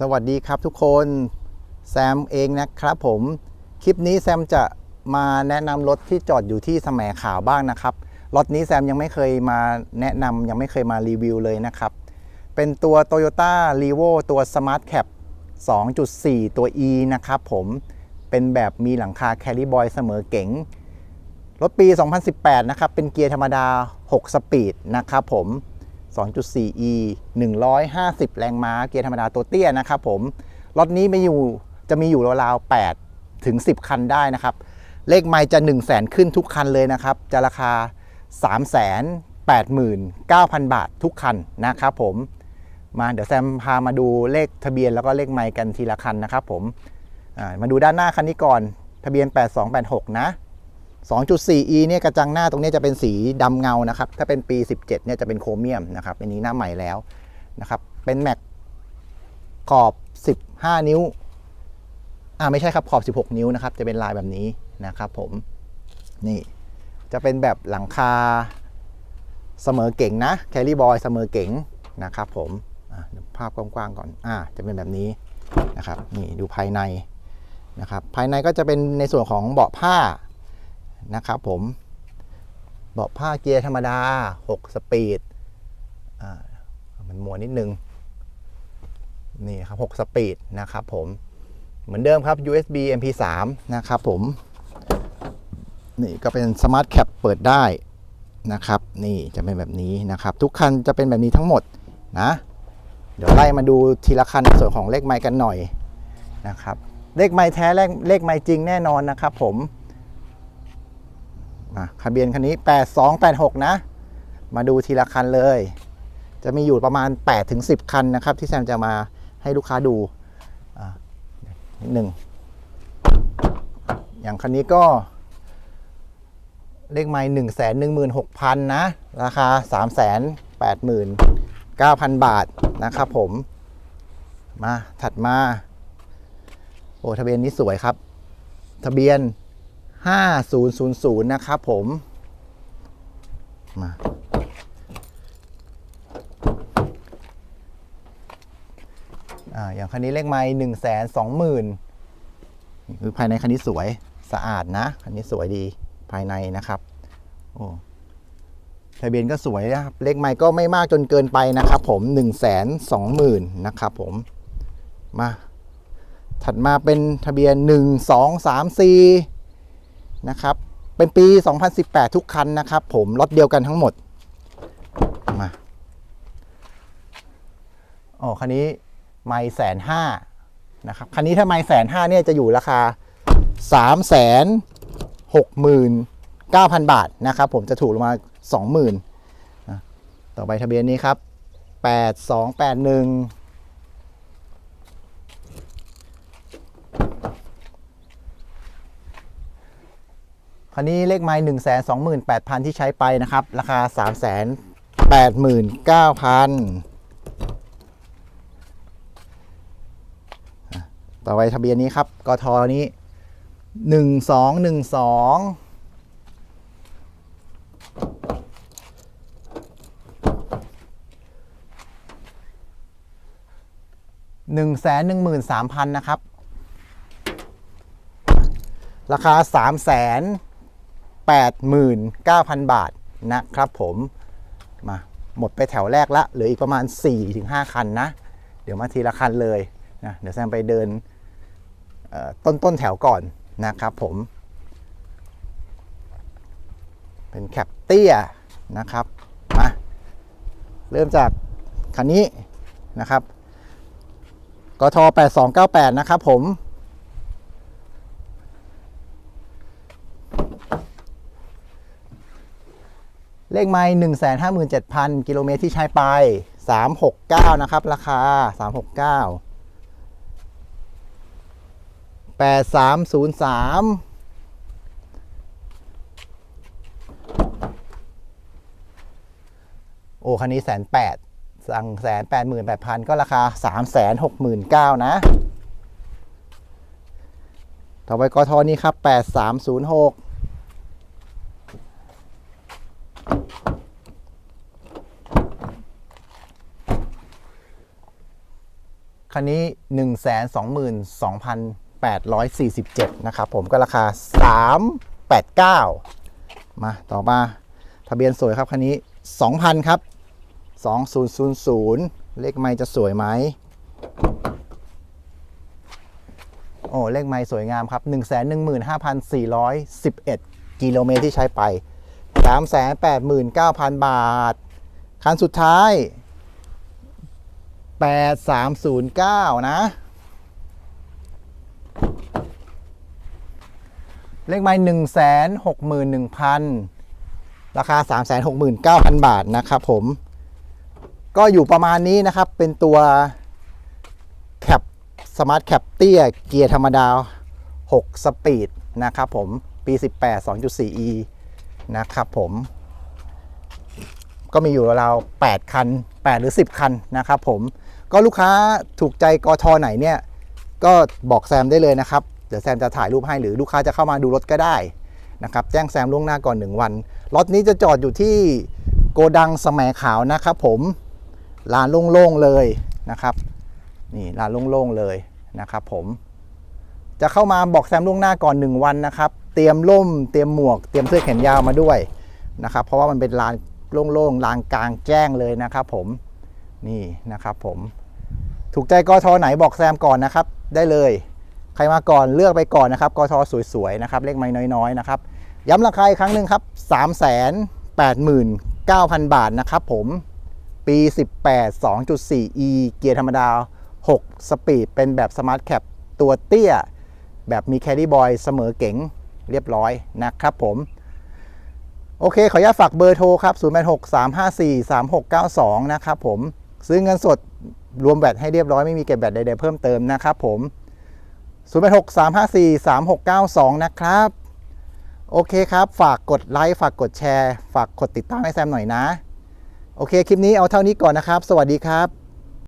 สวัสดีครับทุกคนแซมเองนะครับผมคลิปนี้แซมจะมาแนะนำรถที่จอดอยู่ที่แสมขาวบ้างนะครับรถนี้แซมยังไม่เคยมาแนะนำยังไม่เคยมารีวิวเลยนะครับ เป็นตัว Toyota r e v o ตัว Smart Cap 2.4 ตัว E นะครับผมเป็นแบบมีหลังคา Carry Boy เสมอเก๋งรถปี 2018 นะครับ เป็นเกียร์ธรรมดา 6 สปีดนะครับผม 2.4e 150 แรงม้าเกียร์ธรรมดาตัวเตี้ยนะครับผมรถนี้มีอยู่จะมีอยู่ราวๆ8ถึง 10 คันได้นะครับ เลขไมล์จะ 1 0 0 0 0แสนขึ้นทุกคันเลยนะครับ จะราคา 3 8 9 0 0 0 บาททุกคันนะครับผมมาเดี๋ยวแซมพามาดูเลขทะเบียนแล้วก็เลขไมล์กันทีละคันนะครับผมมาดูด้านหน้าคันนี้ก่อนทะเบียน 8286 นะ 2.4e เนี่ยกระจังหน้าตรงนี้จะเป็นสีดำเงานะครับ ถ้าเป็นปี 17เนี่ยจะเป็นโครเมียมนะครับอันนี้หน้าใหม่แล้วนะครับ เป็นแม็กขอบ 15 นิ้ว อ่าไม่ใช่ครับขอบ 16 นิ้วนะครับ จะเป็นลายแบบนี้นะครับผม นี่จะเป็นแบบหลังคาเสมอเก่งนะแครี่บอยเสมอเก่งนะครับผมภาพกว้างๆก่อน อ่า จะเป็นแบบนี้นะครับ นี่ดูภายในนะครับ ภายในก็จะเป็นในส่วนของเบาะผ้า นะครับผมเบาะผ้าเกียร์ธรรมดา 6 สปีดมันมัวนิดนึง นี่ครับ 6 สปีดนะครับผม เหมือนเดิมครับ USB MP3 นะครับผม นี่ก็เป็นสมาร์ทแคปเปิดได้นะครับ นี่จะเป็นแบบนี้นะครับ ทุกคันจะเป็นแบบนี้ทั้งหมดนะ เดี๋ยวไล่มาดูทีละคันในส่วนของเลขไมค์กันหน่อยนะครับ เลขไมค์แท้เลขเลขไมค์จริงแน่นอนนะครับผม ทะเบียนคันนี้ 8286 นะ มาดูทีละคันเลย จะมีอยู่ประมาณ8-10ถึง10 คันนะครับ ที่แซมจะมาให้ลูกค้าดูนิดหนึ่ง อย่างคันนี้ก็เลขไม้หนึ่งแสนหนึ่งหมื่นหกพันนะ ราคาสามแสนแปดหมื่นเก้าพันบาทนะครับผม มาถัดมา โอ้ทะเบียนนี้สวยครับ ทะเบียน 5000 นะครับผมมาอ่าอย่างคันนี้เลขไม้หนึ่งแสนสองหมื่นคือภายในคันนี้สวยสะอาดนะ คันนี้สวยดีภายในนะครับโอ้ทะเบียนก็สวยนะครับเลขไม้ก็ไม่มากจนเกินไปนะครับ ผมหนึ่งแสนสองหมื่นนะครับผมมาถัดมาเป็นทะเบียน 1 2 3 4 นะครับ เป็นปี 2018 ทุกคันนะครับผมรถเดียวกันทั้งหมด มาอ๋อคันนี้ไม่แสนห้านะครับ คันนี้ถ้าไม่แสนห้าเนี่ยจะอยู่ราคา3แสนหกหมื่นเก้าพันบาทนะครับ ผมจะถูกลงมาสองหมื่นต่อไปทะเบียนนี้ครับ 8281 คันนี้เลขไม้หนึ่งแสนสองหมื่นแปดพันที่ใช้ไปนะครับ ราคาสามแสนแปดหมื่นเก้าพันต่อไปทะเบียนนี้ครับกทนี้หนึ่งสองหนึ่งสองหนึ่งแสนหนึ่งหมื่นสามพันนะครับ ราคา3 8 9 0 0 0 บาทนะครับผมมาหมดไปแถวแรกละเหลืออีกประมาณ 4-5 คันนะ เดี๋ยวมาทีละคันเลยนะเดี๋ยวแซมไปเดินต้นต้นแถวก่อนนะครับผม เป็นแคปเตี้ยนะครับมาเริ่มจากคันนี้นะครับกท8298 นะครับผม เลขไม้หนึ่งแสนห้าหมื่นเจ็ดพันกิโลเมตรที่ใช้ไปสามหกเก้านะครับ ราคาสามหกเก้าแปดสามศูนย์สามโอ้คันนี้แสนแปดสั่งแสนแปดหมื่นแปดพันก็ราคาสามแสนหกหมื่นเก้านะ ต่อไปกทอนี้ครับแปดสามศูนย์หก คันนี้ 122,847 นะครับผมก็ราคา 389 มาต่อมาทะเบียนสวยครับ คันนี้ 2,000 ครับ 2000 เลขไม่จะสวยไหมโอ้เลขไม่สวยงามครับ 115,411 กิโลเมตรที่ใช้ไป 389,000 บาท คันสุดท้าย 8309 นะ เลขไม้161,000 ราคา 369,000 บาทนะครับผม ก็อยู่ประมาณนี้นะครับ เป็นตัวแคปสมาร์ทแคปเตี้ยเกียร์ธรรมดา 6 สปีดนะครับผม ปี 18 2.4e นะครับผมก็มีอยู่ราวๆ8คัน 8 หรือ 10 คันนะครับผมก็ลูกค้าถูกใจกทไหนเนี่ย ก็บอกแซมได้เลยนะครับ เดี๋ยวแซมจะถ่ายรูปให้หรือลูกค้าจะเข้ามาดูรถก็ได้นะครับแจ้งแซมล่วงหน้าก่อน 1 วันรถนี้จะจอดอยู่ที่โกดังสแมขาวนะครับผมลานโล่งๆเลยนะครับนี่ลานโล่งๆเลยนะครับผมจะเข้ามาบอกแซมล่วงหน้าก่อน 1 วันนะครับ เตรียมร่ม เตรียมหมวก เตรียมเสื้อแขนยาวมาด้วยนะครับ เพราะว่ามันเป็นลานโล่งๆลานกลางแจ้งเลยนะครับผม นี่นะครับผม ถูกใจกทไหนบอกแซมก่อนนะครับ ได้เลย ใครมาก่อนเลือกไปก่อนนะครับกทสวยๆนะครับ เลขไม่น้อยๆนะครับ ย้ำราคาอีกครั้งหนึ่งครับ389,000 บาทนะครับผม ปี 18 2.4e เกียร์ธรรมดา 6 สปีด เป็นแบบสมาร์ทแคปตัวเตี้ย แบบมีแคดดี้บอยเสมอเก๋ง เรียบร้อยนะครับผม โอเค ขออนุญาตฝากเบอร์โทรครับ 0 8 6 3 5 4 3 6 9 2 นะครับผม ซื้อเงินสดรวมแบตให้เรียบร้อยไม่มีเก็บแบตใดๆเพิ่มเติมนะครับผม 0 8 6 3 5 4 3 6 9 2 นะครับ โอเคครับ ฝากกดไลค์ฝากกดแชร์ ฝากกดติดตามให้แซมหน่อยนะ โอเค คลิปนี้เอาเท่านี้ก่อนนะครับ สวัสดีครับ